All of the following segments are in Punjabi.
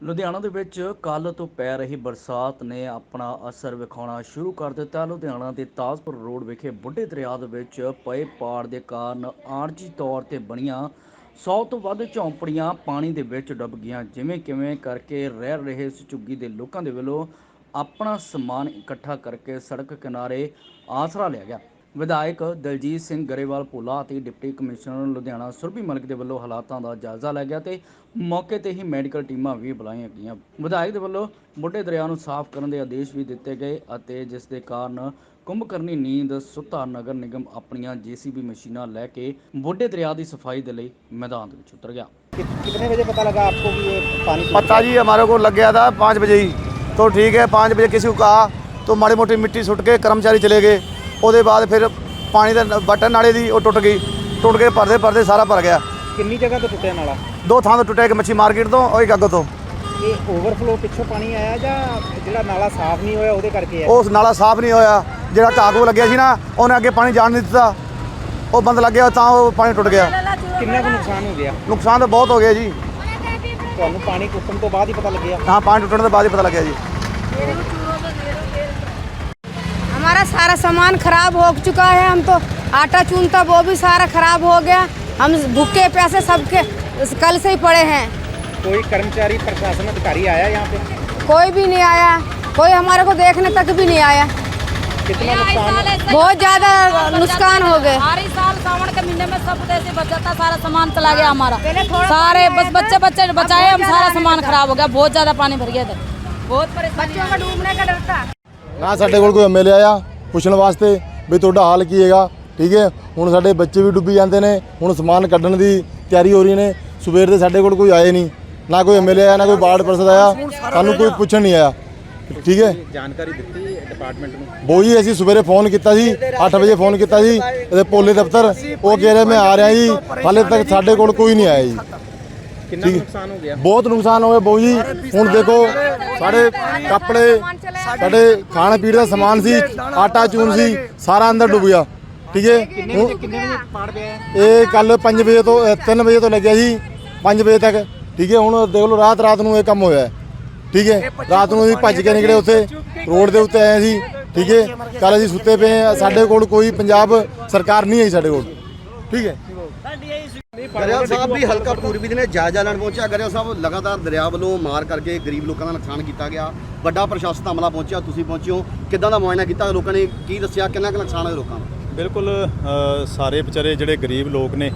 ਲੁਧਿਆਣਾ ਦੇ ਵਿੱਚ ਕੱਲ ਤੋਂ ਪੈ ਰਹੀ ਬਰਸਾਤ ਨੇ ਆਪਣਾ ਅਸਰ ਵਿਖਾਉਣਾ ਸ਼ੁਰੂ ਕਰ ਦਿੱਤਾ। ਲੁਧਿਆਣਾ ਦੇ ਤਾਜਪੁਰ ਰੋਡ ਵਿਖੇ ਬੁੱਢੇ ਦਰਿਆ ਦੇ ਵਿੱਚ ਪਏ ਪਾੜ ਦੇ ਕਾਰਨ ਆਰਜੀ ਤੌਰ ਤੇ ਬਣੀਆਂ 100 ਤੋਂ ਵੱਧ ਝੌਂਪੜੀਆਂ ਪਾਣੀ ਦੇ ਵਿੱਚ ਡੁੱਬ ਗਈਆਂ। ਜਿਵੇਂ ਕਿਵੇਂ ਕਰਕੇ ਰਹਿ ਰਹੇ ਇਸ ਝੁੱਗੀ ਦੇ ਲੋਕਾਂ ਦੇ ਵੱਲੋਂ ਆਪਣਾ ਸਮਾਨ ਇਕੱਠਾ ਕਰਕੇ ਸੜਕ ਕਿਨਾਰੇ ਆਸਰਾ ਲਿਆ ਗਿਆ। ਵਿਧਾਇਕ ਦਲਜੀਤ ਸਿੰਘ ਗਰੇਵਾਲ ਭੋਲਾ ਅਤੇ ਡਿਪਟੀ ਕਮਿਸ਼ਨਰ ਲੁਧਿਆਣਾ ਸੁਰਭੀ ਮਲਿਕ ਦੇ ਵੱਲੋਂ ਹਾਲਾਤਾਂ ਦਾ ਜਾਇਜ਼ਾ ਲਿਆ ਗਿਆ ਤੇ ਮੌਕੇ ਤੇ ਹੀ ਮੈਡੀਕਲ ਟੀਮਾਂ ਵੀ ਬੁਲਾਈਆਂ ਗਈਆਂ ਵਿਧਾਇਕ ਦੇ ਵੱਲੋਂ ਬੁੱਢੇ ਦਰਿਆ ਨੂੰ ਸਾਫ਼ ਕਰਨ ਦੇ ਆਦੇਸ਼ ਵੀ ਦਿੱਤੇ ਗਏ ਅਤੇ ਜਿਸ ਦੇ ਕਾਰਨ ਕੁੰਭਕਰਨੀ ਨੀਂਦ ਸੁੱਤਾ ਨਗਰ ਨਿਗਮ ਆਪਣੀਆਂ ਜੀਸੀਬੀ ਮਸ਼ੀਨਾਂ ਲੈ ਕੇ ਬੁੱਢੇ ਦਰਿਆ ਦੀ ਸਫਾਈ ਦੇ ਲਈ ਮੈਦਾਨ ਦੇ ਵਿੱਚ ਉਤਰ ਗਿਆ कि- कितने बजे पता लगा आपको कि ये पानी सूख पता जी हमारे को लग गया था पाँच बजे ही तो ठीक है पाँच बजे किसी को कहा तो माड़ी मोटी मिट्टी सुट के कर्मचारी चले गए ਉਹਦੇ ਬਾਅਦ ਫਿਰ ਪਾਣੀ ਦਾ ਬਟਨ ਨਾਲੇ ਦੀ ਉਹ ਟੁੱਟ ਗਈ। ਟੁੱਟ ਕੇ ਭਰਦੇ ਭਰਦੇ ਸਾਰਾ ਭਰ ਗਿਆ। ਕਿੰਨੀ ਜਗ੍ਹਾ ਤੋਂ ਟੁੱਟਿਆ ਨਾਲਾ? ਦੋ ਥਾਂ ਤੋਂ ਟੁੱਟਿਆ ਇੱਕ ਮੱਛੀ ਮਾਰਕੀਟ ਤੋਂ ਔਰ ਇੱਕ ਅੱਗੋਂ ਤੋਂ। ਇਹ ਓਵਰਫਲੋ ਪਿੱਛੋਂ ਪਾਣੀ ਆਇਆ ਜਾਂ ਜਿਹੜਾ ਨਾਲਾ ਸਾਫ਼ ਨਹੀਂ ਹੋਇਆ ਉਹਦੇ ਕਰਕੇ ਆਇਆ? ਉਹ ਨਾਲਾ ਸਾਫ਼ ਨਹੀਂ ਹੋਇਆ। ਜਿਹੜਾ ਕਾਗੂ ਲੱਗਿਆ ਸੀ ਨਾ ਉਹਨੇ ਅੱਗੇ ਪਾਣੀ ਜਾਣ ਨਹੀਂ ਦਿੱਤਾ। ਉਹ ਬੰਦ ਲੱਗਿਆ ਤਾਂ ਉਹ ਪਾਣੀ ਟੁੱਟ ਗਿਆ। ਕਿੰਨਾ ਕੁ ਨੁਕਸਾਨ ਹੋ ਗਿਆ? ਨੁਕਸਾਨ ਤਾਂ ਬਹੁਤ ਹੋ ਗਿਆ ਜੀ। ਤੁਹਾਨੂੰ ਪਾਣੀ ਟੁੱਟਣ ਤੋਂ ਬਾਅਦ ਹੀ ਪਤਾ ਲੱਗਿਆ? ਹਾਂ ਪਾਣੀ ਟੁੱਟਣ ਤੋਂ ਬਾਅਦ ਹੀ ਪਤਾ ਲੱਗਿਆ ਜੀ। हमारा सारा सामान खराब हो चुका है हम तो आटा चूनता वो भी सारा खराब हो गया। हम भूखे पैसे सबके कल से ही पड़े हैं। कोई कर्मचारी प्रशासन अधिकारी आया यहाँ पे? कोई भी नहीं आया। कोई हमारे को देखने तक भी नहीं आया। कितना नुकसान बहुत ज़्यादा नुकसान हो गए। हर ही साल सावन के महीने में सब ऐसे बच जाता सारा सामान चला गया हमारा। सारे बस बच्चे बच्चे बचाए हम सारा सामान खराब हो गया बहुत ज़्यादा पानी भर गया था बहुत परेशानी बच्चों का डूबने का डर था। ਨਾ ਸਾਡੇ ਕੋਲ ਕੋਈ ਐਮਐਲਏ ਆਇਆ ਪੁੱਛਣ ਵਾਸਤੇ ਵੀ ਤੁਹਾਡਾ ਹਾਲ ਕੀ ਹੈਗਾ ਠੀਕ ਹੈ? ਹੁਣ ਸਾਡੇ ਬੱਚੇ ਵੀ ਡੁੱਬੀ ਜਾਂਦੇ ਨੇ ਹੁਣ ਸਮਾਨ ਕੱਢਣ ਦੀ ਤਿਆਰੀ ਹੋ ਰਹੀ ਨੇ ਸਵੇਰ ਦੇ ਸਾਡੇ ਕੋਲ ਕੋਈ ਆਏ ਨਹੀਂ ਨਾ ਕੋਈ ਐਮਐਲਏ ਆਇਆ ਨਾ ਕੋਈ ਵਾਰਡ ਪਰਸਦ ਆਇਆ ਸਾਨੂੰ ਕੋਈ ਪੁੱਛਣ ਨਹੀਂ ਆਇਆ ਠੀਕ ਹੈ? ਜਾਣਕਾਰੀ ਦਿੱਤੀ ਡਿਪਾਰਟਮੈਂਟ ਨੂੰ? ਬੋ ਜੀ ਅਸੀਂ ਸਵੇਰੇ ਫੋਨ ਕੀਤਾ ਸੀ 8 ਵਜੇ ਫੋਨ ਕੀਤਾ ਸੀ ਇਹਦੇ ਪੋਲੇ ਦਫ਼ਤਰ ਉਹ ਕਹਿ ਰਹੇ ਮੈਂ ਆ ਰਿਹਾ ਜੀ ਹਾਲੇ ਤੱਕ ਸਾਡੇ ਕੋਲ ਕੋਈ ਨਹੀਂ ਆਇਆ ਜੀ। ਕਿੰਨਾ ਨੁਕਸਾਨ ਹੋ ਗਿਆ? ਬਹੁਤ ਨੁਕਸਾਨ ਹੋਇਆ ਬਾਊ ਜੀ ਹੁਣ ਦੇਖੋ ਸਾਡੇ ਕੱਪੜੇ ਸਾਡੇ ਖਾਣ ਪੀਣ ਦਾ ਸਮਾਨ ਸੀ ਆਟਾ ਚੂਨ ਸੀ ਸਾਰਾ ਅੰਦਰ ਡੁੱਬ ਗਿਆ। ਠੀਕ ਹੈ? ਹੁਣ ਕਿੰਨੇ ਵਜੇ ਪਾੜ ਪਿਆ ਇਹ ਕੱਲ 5 ਵਜੇ ਤੋਂ 3 ਵਜੇ ਤੋਂ ਲੱਗਿਆ ਜੀ 5 ਵਜੇ ਤੱਕ। ਠੀਕ ਹੈ? ਹੁਣ ਦੇਖ ਲਓ ਰਾਤ ਰਾਤ ਨੂੰ ਇਹ ਕੰਮ ਹੋਇਆ। ਠੀਕ ਹੈ? ਰਾਤ ਨੂੰ ਅਸੀਂ ਭੱਜ ਕੇ ਨਿਕਲੇ ਉੱਥੇ ਰੋਡ ਦੇ ਉੱਤੇ ਆਏ ਸੀ। ਠੀਕ ਹੈ? ਕੱਲ ਅਸੀਂ ਸੁੱਤੇ ਪਏ ਸਾਡੇ ਕੋਲ ਕੋਈ ਪੰਜਾਬ ਸਰਕਾਰ ਨਹੀਂ ਹੈ ਸਾਡੇ ਕੋਲ। ਠੀਕ ਹੈ? ਗਰੇਵਾਲ ਸਾਹਿਬ ਵੀ ਹਲਕਾ ਪੂਰਬੀ ਦੇ ਨੇ ਜਾਇਜ਼ਾ ਲੈਣ ਪਹੁੰਚਿਆ। ਗਰੇਵਾਲ ਸਾਹਿਬ ਲਗਾਤਾਰ ਦਰਿਆ ਵੱਲੋਂ ਮਾਰ ਕਰਕੇ ਗਰੀਬ ਲੋਕਾਂ ਦਾ ਨੁਕਸਾਨ ਕੀਤਾ ਗਿਆ। ਵੱਡਾ ਪ੍ਰਸ਼ਾਸਨ ਅਮਲਾ ਪਹੁੰਚਿਆ ਤੁਸੀਂ ਪਹੁੰਚੇ ਹੋ ਕਿੱਦਾਂ ਦਾ ਮੁਆਇਨਾ ਕੀਤਾ ਲੋਕਾਂ ਨੇ? ਕੀ ਦੱਸਿਆ? ਕਿੰਨਾ ਕੁ ਨੁਕਸਾਨ ਹੋਇਆ ਲੋਕਾਂ ਦਾ? ਬਿਲਕੁਲ ਸਾਰੇ ਵਿਚਾਰੇ ਜਿਹੜੇ ਗਰੀਬ ਲੋਕ ਨੇ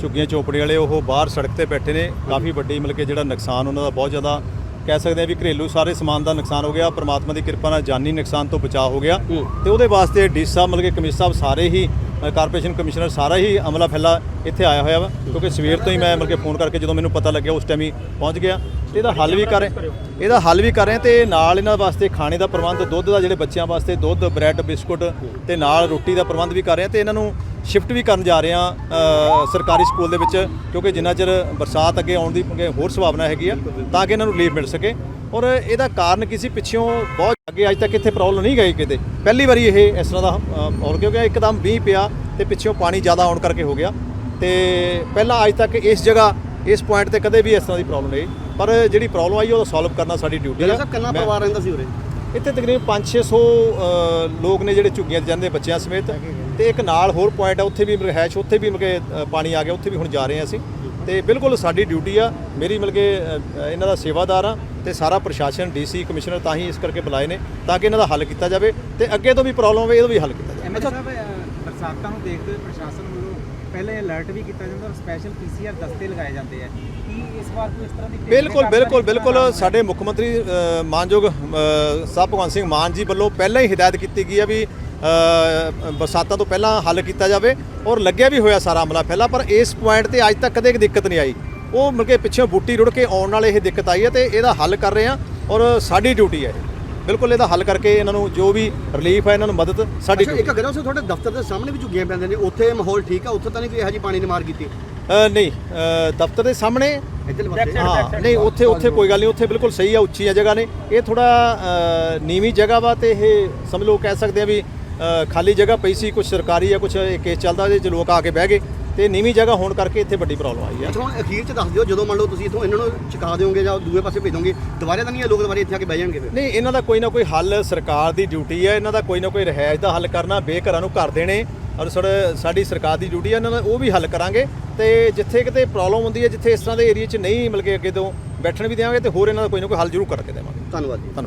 ਝੁੱਗੀਆਂ ਚੋਪੜੀ ਵਾਲੇ ਉਹ ਬਾਹਰ ਸੜਕ ਤੇ ਬੈਠੇ ਨੇ। ਕਾਫੀ ਵੱਡੀ ਮਤਲਬ ਕਿ ਜਿਹੜਾ ਨੁਕਸਾਨ ਉਹਨਾਂ ਦਾ ਬਹੁਤ ਜ਼ਿਆਦਾ ਕਹਿ ਸਕਦੇ ਆ ਵੀ ਘਰੇਲੂ ਸਾਰੇ ਸਮਾਨ ਦਾ ਨੁਕਸਾਨ ਹੋ ਗਿਆ। ਪ੍ਰਮਾਤਮਾ ਦੀ ਕਿਰਪਾ ਨਾਲ ਜਾਨੀ ਨੁਕਸਾਨ ਤੋਂ ਬਚਾਅ ਹੋ ਗਿਆ। ਤੇ ਉਹਦੇ ਵਾਸਤੇ ਡੀ ਸਾਹਿਬ ਮਤਲਬ ਕਿ ਕਮਿਸ਼ਨਰ ਸਾਹਿਬ ਸਾਰੇ ਹੀ ਕਾਰਪੋਰੇਸ਼ਨ ਕਮਿਸ਼ਨਰ ਸਾਰਾ ਹੀ ਅਮਲਾ ਫੈਲਾ ਇੱਥੇ ਆਇਆ ਹੋਇਆ ਵਾ, ਕਿਉਂਕਿ ਸਵੇਰ ਤੋਂ ਹੀ ਮੈਂ ਮਤਲਬ ਕਿ ਫੋਨ ਕਰਕੇ ਜਦੋਂ ਮੈਨੂੰ ਪਤਾ ਲੱਗਿਆ ਉਸ ਟਾਈਮ ਹੀ ਪਹੁੰਚ ਗਿਆ। ਤੇ ਇਹਦਾ ਹੱਲ ਵੀ ਕਰ ਰਹੇ ਇਹਦਾ ਹੱਲ ਵੀ ਕਰ ਰਹੇ ਤੇ ਨਾਲ ਇਹਨਾਂ ਵਾਸਤੇ ਖਾਣੇ ਦਾ ਪ੍ਰਬੰਧ, ਦੁੱਧ ਦਾ ਜਿਹੜੇ ਬੱਚਿਆਂ ਵਾਸਤੇ ਦੁੱਧ, ਬ੍ਰੈਡ, ਬਿਸਕੁਟ ਤੇ ਨਾਲ ਰੋਟੀ ਦਾ ਪ੍ਰਬੰਧ ਵੀ ਕਰ ਰਹੇ ਆ ਤੇ ਇਹਨਾਂ ਨੂੰ ਸ਼ਿਫਟ ਵੀ ਕਰਨ ਜਾ ਰਹੇ ਆ ਸਰਕਾਰੀ ਸਕੂਲ ਦੇ ਵਿੱਚ, ਕਿਉਂਕਿ ਜਿੰਨਾ ਚਿਰ ਬਰਸਾਤ ਅੱਗੇ ਆਉਣ ਦੀ ਹੋਰ ਸੰਭਾਵਨਾ ਹੈਗੀ ਆ, ਤਾਂ ਕਿ ਇਹਨਾਂ ਨੂੰ ਲੀਵ ਮਿਲ ਸਕੇ। ਔਰ ਇਹਦਾ ਕਾਰਨ ਕੀ ਸੀ? ਪਿੱਛੋਂ ਬਹੁਤ ਅੱਗੇ ਅੱਜ ਤੱਕ ਇੱਥੇ ਪ੍ਰੋਬਲਮ ਨਹੀਂ ਗਈ ਕਿਤੇ। ਪਹਿਲੀ ਵਾਰੀ ਇਹ ਇਸ ਤਰ੍ਹਾਂ ਦਾ ਔਰ ਕਿਉਂ ਗਿਆ ਇੱਕਦਮ ਵੀ ਪਿਆ ਤੇ ਪਿੱਛੋਂ ਪਾਣੀ ਜ਼ਿਆਦਾ ਆਉਣ ਕਰਕੇ ਹੋ ਗਿਆ। ਤੇ ਪਹਿਲਾਂ ਅੱਜ ਤੱਕ ਇਸ ਜਗ੍ਹਾ ਇਸ ਪੁਆਇੰਟ ਤੇ ਕਦੇ ਵੀ ਇਸ ਤਰ੍ਹਾਂ ਦੀ ਪ੍ਰੋਬਲਮ ਨਹੀਂ ਪਰ ਜਿਹੜੀ ਪ੍ਰੋਬਲਮ ਆਈ ਉਹ ਸੋਲਵ ਕਰਨਾ ਸਾਡੀ ਡਿਊਟੀ ਹੈ ਸਰ ਪਰਿਵਾਰ ਰਹਿੰਦਾ ਸੀ ਉਰੇ? ਇੱਥੇ ਤਕਰੀਬਨ 5-600 ਲੋਕ ਨੇ ਜਿਹੜੇ ਝੁੱਗੀਆਂ 'ਤੇ ਜਾਂਦੇ ਬੱਚਿਆਂ ਸਮੇਤ। ਤੇ ਇੱਕ ਨਾਲ ਹੋਰ ਪੁਆਇੰਟ ਆ ਉੱਥੇ ਵੀ ਰਹਿਸ਼ ਉੱਥੇ ਵੀ ਮਕੇ ਪਾਣੀ ਆ ਗਿਆ ਉੱਥੇ ਵੀ ਹੁਣ ਜਾ ਰਹੇ ਆ ਅਸੀਂ। ਤੇ ਬਿਲਕੁਲ ਸਾਡੀ ਡਿਊਟੀ ਆ ਮੇਰੀ ਮਤਲਬ ਕਿ ਇਹਨਾਂ ਦਾ ਸੇਵਾਦਾਰ ਆ ਤੇ ਸਾਰਾ ਪ੍ਰਸ਼ਾਸਨ ਡੀਸੀ ਕਮਿਸ਼ਨਰ ਤਾਂ ਹੀ ਇਸ ਕਰਕੇ ਬੁਲਾਏ ਨੇ ਤਾਂ ਕਿ ਇਹਨਾਂ ਦਾ ਹੱਲ ਕੀਤਾ ਜਾਵੇ ਤੇ ਅੱਗੇ ਤੋਂ ਵੀ ਪ੍ਰੋਬਲਮ ਹੋਵੇ ਇਹਦਾ ਵੀ ਹੱਲ ਕੀਤਾ ਜਾਵੇ ਐਮਐਲਏ ਸਾਹਿਬ ਅ, ਬਰਸਾਤਾਂ ਨੂੰ ਦੇਖਦੇ ਹੋਏ ਪ੍ਰਸ਼ਾਸਨ ਵੱਲੋਂ ਪਹਿਲੇ ਅਲਰਟ ਵੀ ਕੀਤਾ ਜਾਂਦਾ ਔਰ ਸਪੈਸ਼ਲ ਪੀਸੀਆਰ ਦਸਤੇ ਲਗਾਏ ਜਾਂਦੇ ਆ ਕੀ ਇਸ ਵਾਰ ਕੋਈ ਇਸ ਤਰ੍ਹਾਂ ਦੀ ਬਿਲਕੁਲ ਬਿਲਕੁਲ ਬਿਲਕੁਲ? ਸਾਡੇ ਮੁੱਖ ਮੰਤਰੀ ਮਾਨਯੋਗ ਸਾਹਿਬ ਭਗਵੰਤ ਸਿੰਘ ਮਾਨ ਜੀ ਵੱਲੋਂ ਪਹਿਲਾਂ ਹੀ ਹਦਾਇਤ ਕੀਤੀ ਗਈ ਹੈ ਵੀ ਬਰਸਾਤਾਂ ਤੋਂ ਪਹਿਲਾਂ ਹੱਲ ਕੀਤਾ ਜਾਵੇ ਔਰ ਲੱਗਿਆ ਵੀ ਹੋਇਆ ਸਾਰਾ ਅਮਲਾ ਪਹਿਲਾਂ ਪਰ ਇਸ ਪੁਆਇੰਟ ਤੇ ਅੱਜ ਤੱਕ ਕਦੇ ਦਿੱਕਤ ਨਹੀਂ ਆਈ। ਉਹ ਮਿਲ ਕੇ ਪਿੱਛੋਂ ਬੂਟੀ ਰੁੜ ਕੇ ਆਉਣ ਨਾਲ ਇਹ ਦਿੱਕਤ ਆਈ ਹੈ ਤੇ ਇਹਦਾ ਹੱਲ ਕਰ ਰਹੇ ਹਾਂ ਔਰ ਸਾਡੀ ਡਿਊਟੀ ਹੈ ਇਹ। ਬਿਲਕੁਲ ਇਹਦਾ ਹੱਲ ਕਰਕੇ ਇਹਨਾਂ ਨੂੰ ਜੋ ਵੀ ਰਿਲੀਫ ਹੈ ਇਹਨਾਂ ਨੂੰ ਮਦਦ ਸਾਡੀ ਇੱਕ ਗਰੇਵਾਲ ਸਾਹਿਬ ਤੁਹਾਡੇ ਦਫ਼ਤਰ ਦੇ ਸਾਹਮਣੇ ਵੀ ਝੁੱਗੀਆਂ ਪੈਂਦੇ ਨੇ ਉੱਥੇ ਮਾਹੌਲ ਠੀਕ ਆ ਉੱਥੇ ਤਾਂ ਨਹੀਂ ਕੋਈ ਇਹੋ ਜਿਹੀ ਪਾਣੀ ਨੇ ਮਾਰ ਕੀਤੀ? ਨਹੀਂ ਦਫ਼ਤਰ ਦੇ ਸਾਹਮਣੇ ਹਾਂ ਨਹੀਂ ਉੱਥੇ ਉੱਥੇ ਕੋਈ ਗੱਲ ਨਹੀਂ ਉੱਥੇ ਬਿਲਕੁਲ ਸਹੀ ਆ ਉੱਚੀਆਂ ਜਗ੍ਹਾ ਨੇ। ਇਹ ਥੋੜਾ ਨੀਵੀਂ ਜਗ੍ਹਾ ਵਾ ਤੇ ਇਹ ਸਮਝ ਲਓ ਕਹਿ ਸਕਦੇ ਆ ਵੀ ਖਾਲੀ ਜਗ੍ਹਾ ਪਈ ਸੀ ਕੁਝ ਸਰਕਾਰੀ ਆ ਕੁਝ ਕੇਸ ਚੱਲਦਾ ਇਹਦੇ ਚ ਲੋਕ ਆ ਕੇ ਬਹਿ ਗਏ ਤੇ ਨੀਵੀਂ ਜਗ੍ਹਾ ਹੋਣ ਕਰਕੇ ਇੱਥੇ ਵੱਡੀ ਪ੍ਰੋਬਲਮ ਆਈ ਹੈ ਅੱਛਾ ਅਖੀਰ ਚ ਦੱਸ ਦਿਓ ਜਦੋਂ ਮੰਨ ਲਓ ਤੁਸੀਂ ਇੱਥੋਂ ਇਹਨਾਂ ਨੂੰ ਚੁਕਾ ਦਿਓਗੇ ਜਾਂ ਦੂਏ ਪਾਸੇ ਭੇਜੋਗੇ ਦੁਬਾਰੇ ਤਾਂ ਨਹੀਂ ਇਹ ਲੋਕ ਦੁਬਾਰੇ ਇੱਥੇ ਆ ਕੇ ਬਹਿ ਜਾਣਗੇ ਫਿਰ? ਨਹੀਂ ਇਹਨਾਂ ਦਾ ਕੋਈ ਨਾ ਕੋਈ ਹੱਲ ਸਰਕਾਰ ਦੀ ਡਿਊਟੀ ਹੈ ਇਹਨਾਂ ਦਾ ਕੋਈ ਨਾ ਕੋਈ ਰਿਹਾਇਸ਼ ਦਾ ਹੱਲ ਕਰਨਾ ਬੇਘਰਾਂ ਨੂੰ ਘਰ ਦੇਣੇ ਔਰ ਸਰ- ਸਾਡੀ ਸਰਕਾਰ ਦੀ ਡਿਊਟੀ ਹੈ ਇਹਨਾਂ ਦਾ ਉਹ ਵੀ ਹੱਲ ਕਰਾਂਗੇ ਤੇ ਜਿੱਥੇ ਕਿਤੇ ਪ੍ਰੋਬਲਮ ਹੁੰਦੀ ਹੈ ਜਿੱਥੇ ਇਸ ਤਰ੍ਹਾਂ ਦੇ ਏਰੀਆ 'ਚ ਨਹੀਂ ਮਿਲ ਕੇ ਅੱਗੇ ਤੋਂ ਬੈਠਣ ਵੀ ਦੇਵਾਂਗੇ ਤੇ ਹੋਰ ਇਹਨਾਂ ਦਾ ਕੋਈ ਨਾ ਕੋਈ ਹੱਲ ਜ਼ਰੂਰ ਕਰਕੇ ਦੇਵਾਂਗੇ। ਧੰਨਵਾਦ ਜੀ।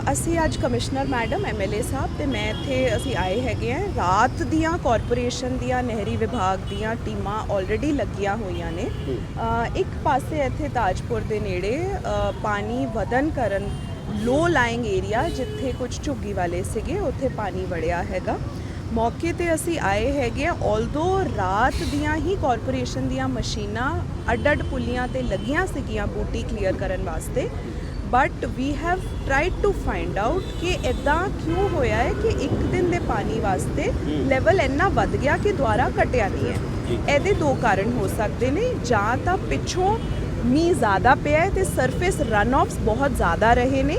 ਅਸੀਂ ਅੱਜ ਕਮਿਸ਼ਨਰ ਮੈਡਮ ਐਮਐਲਏ ਸਾਹਿਬ ਤੇ ਮੈਂ ਇੱਥੇ ਅਸੀਂ ਆਏ ਹੈਗੇ ਆ ਰਾਤ ਦੀਆਂ ਕਾਰਪੋਰੇਸ਼ਨ ਦੀਆਂ ਨਹਿਰੀ ਵਿਭਾਗ ਦੀਆਂ ਟੀਮਾਂ ਆਲਰੇਡੀ ਲੱਗੀਆਂ ਹੋਈਆਂ ਨੇ। ਇੱਕ ਪਾਸੇ ਇੱਥੇ ਤਾਜਪੁਰ ਦੇ ਨੇੜੇ ਪਾਣੀ ਵਧਨ ਕਰਨ ਲੋ ਲਾਈਂਗ ਏਰੀਆ ਜਿੱਥੇ ਕੁਝ ਝੁੱਗੀ ਵਾਲੇ ਸੀਗੇ ਉੱਥੇ ਪਾਣੀ ਵੜਿਆ ਹੈਗਾ। ਮੌਕੇ ਤੇ ਅਸੀਂ ਆਏ ਹੈਗੇ ਆ ਆਲਦੋ ਰਾਤ ਦੀਆਂ ਹੀ ਕਾਰਪੋਰੇਸ਼ਨ ਦੀਆਂ ਮਸ਼ੀਨਾਂ ਅੱਡ-ਅੱਡ ਪੁਲੀਆਂ ਤੇ ਲੱਗੀਆਂ ਸੀਗੀਆਂ ਬੂਟੀ ਕਲੀਅਰ ਕਰਨ ਵਾਸਤੇ but we have tried to find out ਕਿ ਇਦਾਂ ਕਿਉਂ ਹੋਇਆ ਹੈ ਕਿ ਇੱਕ ਦਿਨ ਦੇ ਪਾਣੀ ਵਾਸਤੇ ਲੈਵਲ ਇੰਨਾ ਵੱਧ ਗਿਆ ਕਿ ਦੁਆਰਾ ਘਟਿਆ ਨਹੀਂ ਹੈ। ਇਹਦੇ ਦੋ ਕਾਰਨ ਹੋ ਸਕਦੇ ਨੇ। ਜਾਂ ਤਾਂ ਪਿੱਛੋਂ ਮੀਂਹ ਜ਼ਿਆਦਾ ਪਿਆ ਤੇ ਸਰਫੇਸ ਰਨ ਆਫਸ ਬਹੁਤ ਜ਼ਿਆਦਾ ਰਹੇ ਨੇ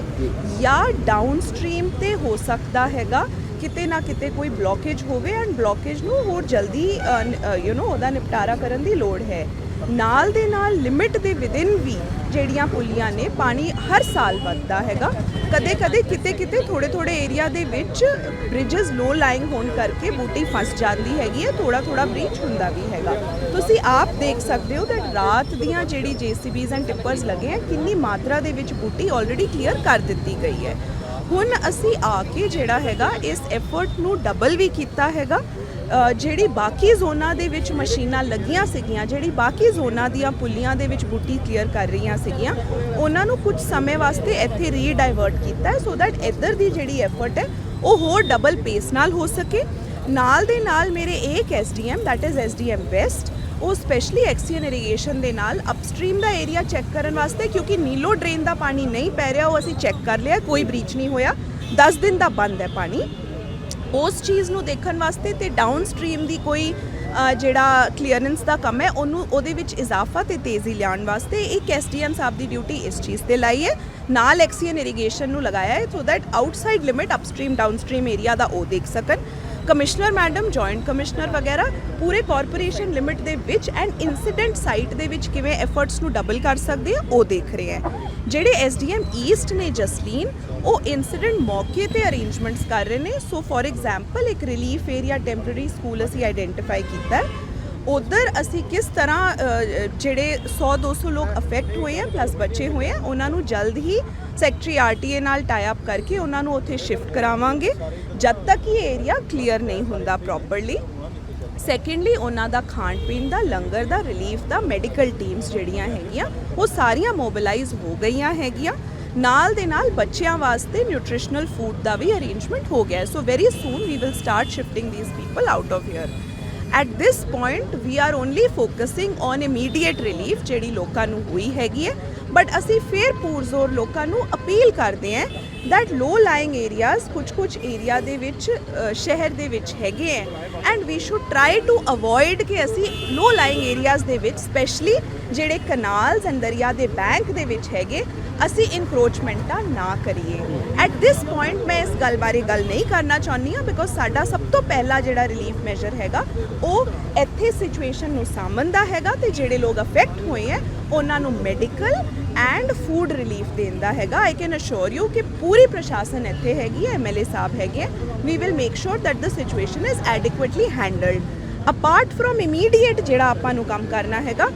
ਜਾਂ। ਡਾਊਨ ਸਟ੍ਰੀਮ ਤੇ ਹੋ ਸਕਦਾ ਹੈਗਾ ਕਿਤੇ ਨਾ ਕਿਤੇ ਕੋਈ ਬਲੋਕੇਜ ਹੋਵੇ ਐਂਡ ਬਲੋਕੇਜ ਨੂੰ ਹੋਰ ਜਲਦੀ ਯੂ نو ਉਹਦਾ ਨਿਪਟਾਰਾ ਕਰਨ ਦੀ ਲੋੜ ਹੈ। ਨਾਲ ਦੇ ਨਾਲ ਲਿਮਿਟ ਦੇ ਵਿਦਿਨ ਵੀ ਜਿਹੜੀਆਂ ਪੁਲੀਆਂ ਨੇ, ਪਾਣੀ ਹਰ ਸਾਲ ਵੱਧਦਾ ਹੈਗਾ। ਕਦੇ ਕਦੇ ਕਿਤੇ ਕਿਤੇ ਥੋੜੇ ਥੋੜੇ ਏਰੀਆ ਦੇ ਵਿੱਚ ਬ੍ਰਿਜਸ ਲੋ ਲਾਈਂਗ ਹੋਣ ਕਰਕੇ ਬੂਟੀ ਫਸ ਜਾਂਦੀ ਹੈਗੀ ਹੈ ਥੋੜਾ ਥੋੜਾ ਬ੍ਰੀਚ ਹੁੰਦਾ ਵੀ ਹੈਗਾ। ਤੁਸੀਂ ਆਪ ਦੇਖ ਸਕਦੇ ਹੋ ਕਿ ਰਾਤ ਦੀਆਂ ਜਿਹੜੀ ਜੀਸੀਬੀਜ਼ ਐਂਡ ਟਿੱਪਰਸ ਲੱਗੇ ਆ, ਕਿੰਨੀ ਮਾਤਰਾ ਦੇ ਵਿੱਚ ਬੂਟੀ ਆਲਰੇਡੀ ਕਲੀਅਰ ਕਰ ਦਿੱਤੀ ਗਈ ਹੈ। ਹੁਣ ਅਸੀਂ ਆ ਕੇ ਜਿਹੜਾ ਹੈਗਾ, ਇਸ ਐਫਰਟ ਨੂੰ ਡਬਲ ਵੀ ਕੀਤਾ ਹੈਗਾ। ਜਿਹੜੀ ਬਾਕੀ ਜ਼ੋਨਾਂ ਦੇ ਵਿੱਚ ਮਸ਼ੀਨਾਂ ਲੱਗੀਆਂ ਸੀਗੀਆਂ, ਜਿਹੜੀ ਬਾਕੀ ਜ਼ੋਨਾਂ ਦੀਆਂ ਪੁੱਲੀਆਂ ਦੇ ਵਿੱਚ ਬੂਟੀ ਕਲੀਅਰ ਕਰ ਰਹੀਆਂ ਸੀਗੀਆਂ, ਉਹਨਾਂ ਨੂੰ ਕੁਝ ਸਮੇਂ ਵਾਸਤੇ ਇੱਥੇ ਰੀਡਾਈਵਰਟ ਕੀਤਾ ਹੈ ਸੋ ਦੈਟ ਇੱਧਰ ਦੀ ਜਿਹੜੀ ਐਫਰਟ ਹੈ, ਉਹ ਹੋਰ ਡਬਲ ਪੇਸ ਨਾਲ ਹੋ ਸਕੇ। ਨਾਲ ਦੇ ਨਾਲ ਮੇਰੇ ਇੱਕ SDM that is SDM west ਉਹ ਸਪੈਸ਼ਲੀ ਐਕਸੀਅਨ ਇਰੀਗੇਸ਼ਨ ਦੇ ਨਾਲ ਅਪਸਟ੍ਰੀਮ ਦਾ ਏਰੀਆ ਚੈੱਕ ਕਰਨ ਵਾਸਤੇ, ਕਿਉਂਕਿ ਨੀਲੋ ਡਰੇਨ ਦਾ ਪਾਣੀ ਨਹੀਂ ਪੈ ਰਿਹਾ, ਉਹ ਅਸੀਂ ਚੈੱਕ ਕਰ ਲਿਆ, ਕੋਈ ਬ੍ਰੀਚ ਨਹੀਂ ਹੋਇਆ। 10 ਦਿਨ ਦਾ ਬੰਦ ਹੈ ਪਾਣੀ। ਉਸ ਚੀਜ਼ ਨੂੰ ਦੇਖਣ ਵਾਸਤੇ ਤੇ ਡਾਊਨ ਸਟ੍ਰੀਮ ਦੀ ਕੋਈ ਜਿਹੜਾ ਕਲੀਅਰੈਂਸ ਦਾ ਕੰਮ ਹੈ, ਉਹਨੂੰ, ਉਹਦੇ ਵਿੱਚ ਇਜ਼ਾਫਾ ਤੇ ਤੇਜ਼ੀ ਲਿਆਉਣ ਵਾਸਤੇ ਇੱਕ ਐਸਡੀਐਮ ਸਾਹਿਬ ਦੀ ਡਿਊਟੀ ਇਸ ਚੀਜ਼ ਤੇ ਲਾਈ ਹੈ। ਨਾਲ ਐਕਸੀਅਨ ਇਰੀਗੇਸ਼ਨ ਨੂੰ ਲਗਾਇਆ ਹੈ so that outside limit upstream downstream area ਦਾ ਉਹ ਦੇਖ ਸਕਣ। ਕਮਿਸ਼ਨਰ ਮੈਡਮ, ਜੁਆਇੰਟ ਕਮਿਸ਼ਨਰ ਵਗੈਰਾ, ਪੂਰੇ ਕਾਰਪੋਰੇਸ਼ਨ ਲਿਮਿਟ ਦੇ ਵਿੱਚ ਐਂਡ ਇਨਸੀਡੈਂਟ ਸਾਈਟ ਦੇ ਵਿੱਚ ਕਿਵੇਂ ਐਫਰਟਸ ਨੂੰ ਡਬਲ ਕਰ ਸਕਦੇ ਆ, ਉਹ ਦੇਖ ਰਹੇ ਆ। ਜਿਹੜੇ ਐਸਡੀਐਮ ਈਸਟ ਨੇ, ਜਸਲੀਨ, ਉਹ ਇਨਸੀਡੈਂਟ ਮੌਕੇ ਤੇ ਅਰੇਂਜਮੈਂਟਸ ਕਰ ਰਹੇ ਨੇ। ਸੋ ਫੋਰ ਐਗਜ਼ਾਮਪਲ ਇੱਕ ਰਿਲੀਫ ਏਰੀਆ ਟੈਂਪਰੇਰੀ ਸਕੂਲ ਅਸੀਂ ਆਈਡੈਂਟੀਫਾਈ ਕੀਤਾ ਹੈ। ਉਧਰ ਅਸੀਂ ਕਿਸ ਤਰ੍ਹਾਂ ਅ, ਜਿਹੜੇ 100 200 ਲੋਕ ਅਫੈਕਟ ਹੋਏ ਆ ਪਲੱਸ ਬੱਚੇ ਹੋਏ ਆ ਉਹਨਾਂ ਨੂੰ ਜਲਦ ਹੀ ਸੈਕਟਰੀ ਆਰਟੀਏ ਨਾਲ ਟਾਈ ਅਪ ਕਰਕੇ ਉਹਨਾਂ ਨੂੰ ਉੱਥੇ ਸ਼ਿਫਟ ਕਰਾਵਾਂਗੇ ਜਦ ਤੱਕ ਇਹ ਏਰੀਆ ਕਲੀਅਰ ਨਹੀਂ ਹੁੰਦਾ ਪ੍ਰੋਪਰਲੀ ਸੈਕੰਡਲੀ ਉਹਨਾਂ ਦਾ ਖਾਣ ਪੀਣ ਦਾ ਲੰਗਰ ਦਾ ਰਿਲੀਫ ਦਾ ਮੈਡੀਕਲ ਟੀਮਸ ਜਿਹੜੀਆਂ ਹੈਗੀਆਂ ਉਹ ਸਾਰੀਆਂ ਮੋਬਿਲਾਈਜ਼ ਹੋ ਗਈਆਂ ਹੈਗੀਆਂ। ਨਾਲ ਦੇ ਨਾਲ ਬੱਚਿਆਂ ਵਾਸਤੇ ਨਿਊਟ੍ਰੀਸ਼ਨਲ ਫੂਡ ਦਾ ਵੀ ਅਰੇਂਜਮੈਂਟ ਹੋ ਗਿਆ so very soon we will start shifting these people out of here at this point we are only focusing on immediate relief ਜਿਹੜੀ ਲੋਕਾਂ ਨੂੰ ਹੋਈ ਹੈਗੀ ਹੈ। ਬਟ ਅਸੀਂ ਫੇਰ ਪੂਰਜ਼ੋਰ ਲੋਕਾਂ ਨੂੰ ਅਪੀਲ ਕਰਦੇ ਹਾਂ ਦੈਟ low lying areas ਕੁਝ ਕੁਝ ਏਰੀਆ ਦੇ ਵਿੱਚ ਸ਼ਹਿਰ ਦੇ ਵਿੱਚ ਹੈਗੇ ਹੈ and we should try to avoid ਕਿ ਅਸੀਂ ਲੋ ਲਾਈਂਗ ਏਰੀਆਜ਼ ਦੇ ਵਿੱਚ ਸਪੈਸ਼ਲੀ ਜਿਹੜੇ ਕਨਾਲਸ ਐਂਡ ਦਰਿਆ ਦੇ ਬੈਂਕ ਦੇ ਵਿੱਚ ਹੈਗੇ, ਅਸੀਂ ਇਨਕਰੋਚਮੈਂਟਾਂ ਨਾ ਕਰੀਏ। ਐਟ ਦਿਸ ਪੁਆਇੰਟ ਮੈਂ ਇਸ ਗੱਲ ਬਾਰੇ ਗੱਲ ਨਹੀਂ ਕਰਨਾ ਚਾਹੁੰਦੀ ਹਾਂ ਬਿਕੋਜ਼ ਸਾਡਾ ਸਭ ਤੋਂ ਪਹਿਲਾ ਜਿਹੜਾ ਰਿਲੀਫ ਮੈਜਰ ਹੈਗਾ, ਉਹ ਇੱਥੇ ਸਿਚੁਏਸ਼ਨ ਨੂੰ ਸਾਂਭਣ ਦਾ ਹੈਗਾ ਤੇ ਜਿਹੜੇ ਲੋਕ ਅਫੈਕਟ ਹੋਏ ਹੈ ਉਹਨਾਂ ਨੂੰ ਮੈਡੀਕਲ ਐਂਡ ਫੂਡ ਰਿਲੀਫ ਦੇਣ ਦਾ ਹੈਗਾ। ਆਈ ਕੈਨ ਅਸ਼ੋਰ ਯੂ ਕਿ ਪੂਰੀ ਪ੍ਰਸ਼ਾਸਨ ਇੱਥੇ ਹੈਗੀ ਹੈ ਐਮਐਲਏ ਸਾਹਿਬ ਹੈਗੇ we will make sure that the situation is adequately handled apart from immediate ਜਿਹੜਾ ਆਪਾਂ ਨੂੰ ਕੰਮ ਕਰਨਾ ਹੈਗਾ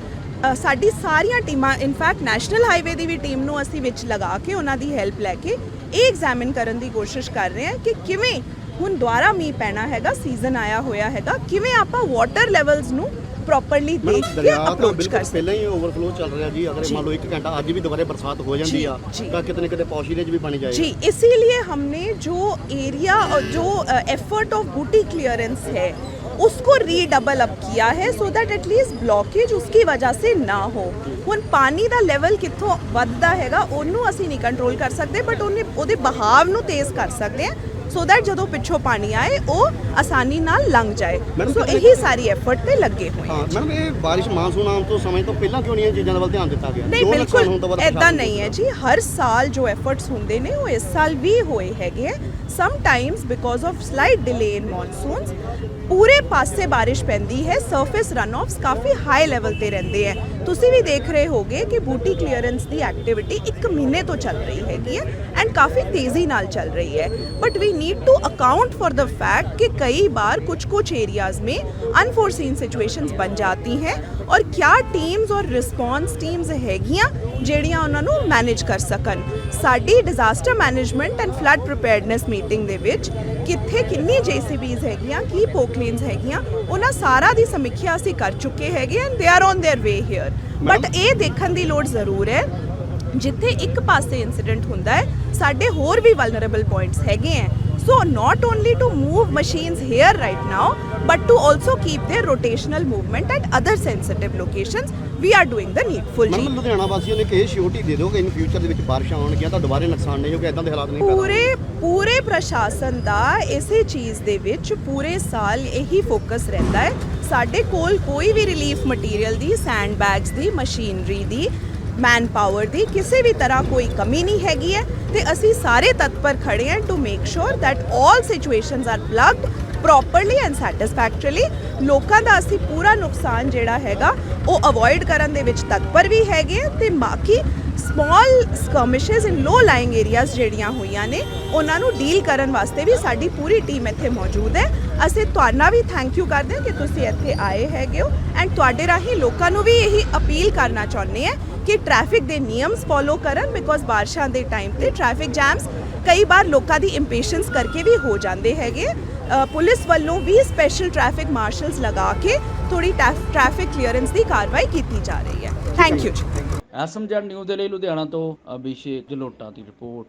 ਸਾਡੀ ਸਾਰੀਆਂ ਟੀਮਾਂ ਇਨਫੈਕਟ ਨੈਸ਼ਨਲ ਹਾਈਵੇ ਦੀ ਵੀ ਟੀਮ ਨੂੰ ਅਸੀਂ ਵਿੱਚ ਲਗਾ ਕੇ ਉਹਨਾਂ ਦੀ ਹੈਲਪ ਲੈ ਕੇ ਇਹ ਐਗਜ਼ਾਮਿਨ ਕਰਨ ਦੀ ਕੋਸ਼ਿਸ਼ ਕਰ ਰਹੇ ਹਾਂ ਕਿ ਕਿਵੇਂ ਹੁਣ ਦੁਬਾਰਾ ਮੀਂਹ ਪੈਣਾ ਹੈਗਾ ਸੀਜ਼ਨ ਆਇਆ ਹੋਇਆ ਹੈਗਾ, ਕਿਵੇਂ ਆਪਾਂ ਵਾਟਰ ਲੈਵਲਸ ਨੂੰ ਪ੍ਰੋਪਰਲੀ ਦੇਖ ਕੇ ਦਰਿਆ ਤਾਂ ਅਪਰੋਚ ਬਿਲਕੁਲ ਕਰ ਸਕਦੇ ਪਹਿਲਾਂ ਹੀ ਓਵਰਫਲੋ ਚੱਲ ਰਿਹਾ ਜੀ ਅਗਰ ਜੀ। ਮੰਨ ਲਓ 1 ਘੰਟਾ ਅੱਜ ਵੀ ਦੁਬਾਰੇ ਬਰਸਾਤ ਹੋ ਜਾਂਦੀ ਜੀ, ਆ ਜੀ। ਤਾਂ ਕਿਤੇ ਨਾ ਕਿਤੇ ਪੌਸ਼ੀ ਦੇ 'ਚ ਵੀ ਪਾਣੀ ਜਾਏਗਾ जी इसीलिए हमने जो एरिया और जो एफर्ट ऑफ बूटी क्लियरेंस है उसको रीडबल अप किया है सो दैट एटलीस्ट ब्लॉकेज उसकी वजह से ना हो ਹੁਣ ਪਾਣੀ ਦਾ ਲੈਵਲ ਕਿੱਥੋਂ ਵੱਧਦਾ ਹੈਗਾ ਉਹਨੂੰ ਅਸੀਂ ਨਹੀਂ ਕੰਟਰੋਲ ਕਰ ਸਕਦੇ ਬਟ ਉਹਨੇ ਉਹਦੇ ਬਹਾਵ ਨੂੰ ਤੇਜ਼ ਕਰ ਸਕਦੇ ਹਾਂ ਸੋ ਦੈਟ ਜਦੋਂ ਪਿੱਛੋਂ ਪਾਣੀ ਆਏ ਉਹ ਆਸਾਨੀ ਨਾਲ ਲੰਘ ਜਾਏ। ਸੋ ਇਹੀ ਸਾਰੀ ਐਫਰਟ ਤੇ ਲੱਗੇ ਹੋਏ ਹਾਂ ਮੈਡਮ ਇਹ ਬਾਰਿਸ਼ ਮਾਨਸੂਨ ਆਉਣ ਤੋਂ ਸਮੇਂ ਤੋਂ ਪਹਿਲਾਂ ਕਿਉਂ ਨਹੀਂ ਇਹ ਚੀਜ਼ਾਂ ਦੇ ਵੱਲ ਧਿਆਨ ਦਿੱਤਾ ਗਿਆ? ਨਹੀਂ ਬਿਲਕੁਲ ਐਦਾਂ ਨਹੀਂ ਹੈ ਜੀ। ਹਰ ਸਾਲ ਜੋ ਐਫਰਟਸ ਹੁੰਦੇ ਨੇ ਉਹ ਇਸ ਸਾਲ ਵੀ ਹੋਏ ਹੈਗੇ some times because of slight delay in monsoons ਪੂਰੇ ਪਾਸੇ ਬਾਰਿਸ਼ ਪੈਂਦੀ ਹੈ ਸਰਫੇਸ ਰਨ ਆਫਸ ਕਾਫੀ ਹਾਈ ਲੈਵਲ ਤੇ ਰਹਿੰਦੇ ਹੈ ਤੁਸੀਂ ਵੀ ਦੇਖ ਰਹੇ ਹੋਗੇ ਕਿ ਬੂਟੀ ਕਲੀਅਰੈਂਸ ਦੀ ਐਕਟੀਵਿਟੀ 1 ਮਹੀਨੇ ਤੋਂ ਚੱਲ ਰਹੀ ਹੈਗੀ ਹੈ ਐਂਡ ਕਾਫੀ ਤੇਜ਼ੀ ਨਾਲ ਚੱਲ रही है but we need to account for the fact कि कई बार कुछ कुछ एरियाज में अनफोर्सिन सिचुएशंस बन जाती हैं और क्या टीम्स और रिस्पॉन्स टीम्स ਹੈਗੀਆਂ ਜਿਹੜੀਆਂ ਉਹਨਾਂ ਨੂੰ ਮੈਨੇਜ ਕਰ ਸਕਣ ਸਾਡੀ disaster management and flood preparedness meeting ਦੇ ਵਿੱਚ ਕਿੱਥੇ ਕਿੰਨੀ ਜੀਸੀਬੀਜ਼ ਹੈਗੀਆਂ ਕੀ ਪੋਕਲੇਨਸ ਹੈਗੀਆਂ ਉਹਨਾਂ ਸਾਰਾ ਦੀ ਸਮੀਖਿਆ ਅਸੀਂ ਕਰ ਚੁੱਕੇ ਹੈਗੇ and they are on their way here but ਇਹ ਦੇਖਣ ਦੀ ਲੋੜ ਜ਼ਰੂਰ ਹੈ ਜਿੱਥੇ ਇੱਕ ਪਾਸੇ ਇਨਸੀਡੈਂਟ ਹੁੰਦਾ ਹੈ ਸਾਡੇ ਹੋਰ ਵੀ ਵਲਨਰੇਬਲ ਪੁਆਇੰਟਸ ਹੈਗੇ ਹੈ So not only to move machines here right now, but to also keep their rotational movement at other sensitive locations, we are doing the needful. ਜੀ ਮਤਲਬ ਲੁਧਿਆਣਾ ਵਾਸੀਆਂ ਨੂੰ ਇੱਕ ਇਹ ਸ਼ਿਓਰਟੀ ਦੇ ਦਿਓ ਕਿ ਇਨ ਫਿਊਚਰ ਦੇ ਵਿੱਚ ਬਾਰਿਸ਼ਾਂ ਆਉਣਗੀਆਂ ਤਾਂ ਦੁਬਾਰੇ ਨੁਕਸਾਨ ਨਹੀਂ ਹੋਊਗਾ ਇਦਾਂ ਦੇ ਹਾਲਾਤ ਨਹੀਂ ਪੈਦਾ ਹੋਣਗੇ। ਪੂਰੇ ਪੂਰੇ ਪ੍ਰਸ਼ਾਸਨ ਦਾ ਇਸੇ ਚੀਜ਼ ਦੇ ਵਿੱਚ ਪੂਰੇ ਸਾਲ ਇਹੀ ਫੋਕਸ ਰਹਿੰਦਾ ਹੈ ਸਾਡੇ ਕੋਲ ਕੋਈ ਵੀ ਰਿਲੀਫ ਮਟੀਰੀਅਲ ਦੀ ਸੈਂਡ ਬੈਗਸ ਮੈਨ ਪਾਵਰ ਦੀ ਕਿਸੇ ਵੀ ਤਰ੍ਹਾਂ ਕੋਈ ਕਮੀ ਨਹੀਂ ਹੈਗੀ ਹੈ ਤੇ ਅਸੀਂ ਸਾਰੇ ਤਤਪਰ ਖੜੇ ਹਾਂ to make sure that all situations are plugged properly and satisfactorily ਲੋਕਾਂ ਦਾ ਅਸੀਂ ਪੂਰਾ ਨੁਕਸਾਨ ਜਿਹੜਾ ਹੈਗਾ, ਉਹ ਅਵੋਇਡ ਕਰਨ ਦੇ ਵਿੱਚ ਤਤਪਰ ਵੀ ਹੈਗੇ ਹਾਂ ਤੇ ਬਾਕੀ small skirmishes in low lying areas ਜਿਹੜੀਆਂ ਹੋਈਆਂ ਨੇ, ਉਹਨਾਂ ਨੂੰ ਡੀਲ ਕਰਨ ਵਾਸਤੇ ਵੀ ਸਾਡੀ ਪੂਰੀ ਟੀਮ ਇੱਥੇ ਮੌਜੂਦ ਹੈ। ਅਸੀਂ ਤੁਹਾਡਾ ਵੀ ਥੈਂਕ ਯੂ ਕਰਦੇ ਹਾਂ ਕਿ ਤੁਸੀਂ ਇੱਥੇ ਆਏ ਹੈਗੇ ਹੋ। ਐਂਡ ਤੁਹਾਡੇ ਰਾਹੀਂ ਲੋਕਾਂ ਨੂੰ ਵੀ ਇਹੀ ਅਪੀਲ ਕਰਨਾ ਚਾਹੁੰਦੇ ਹਾਂ ਕਿ ਟ੍ਰੈਫਿਕ ਦੇ ਨਿਯਮਸ ਫੋਲੋ ਕਰਨ ਬਿਕੋਜ਼ ਬਾਰਿਸ਼ਾਂ ਦੇ ਟਾਈਮ ਤੇ ਟ੍ਰੈਫਿਕ ਜੈਮਸ ਕਈ ਵਾਰ ਲੋਕਾਂ ਦੀ ਇੰਪੇਸ਼ੈਂਸ ਕਰਕੇ ਵੀ ਹੋ ਜਾਂਦੇ ਹੈਗੇ। ਪੁਲਿਸ ਵੱਲੋਂ ਵੀ ਸਪੈਸ਼ਲ ਟ੍ਰੈਫਿਕ ਮਾਰਸ਼ਲਸ ਲਗਾ ਕੇ ਥੋੜੀ ਟ੍ਰੈਫਿਕ ਕਲੀਅਰੈਂਸ ਦੀ ਕਾਰਵਾਈ ਕੀਤੀ ਜਾ ਰਹੀ ਹੈ। ਥੈਂਕ ਯੂ ਐਸਐਮਜੈਡ ਨਿਊਜ਼ ਦੇ ਲਈ ਲੁਧਿਆਣਾ ਤੋਂ ਅਭਿਸ਼ੇਕ ਜਲੋਟਾ ਦੀ ਰਿਪੋਰਟ।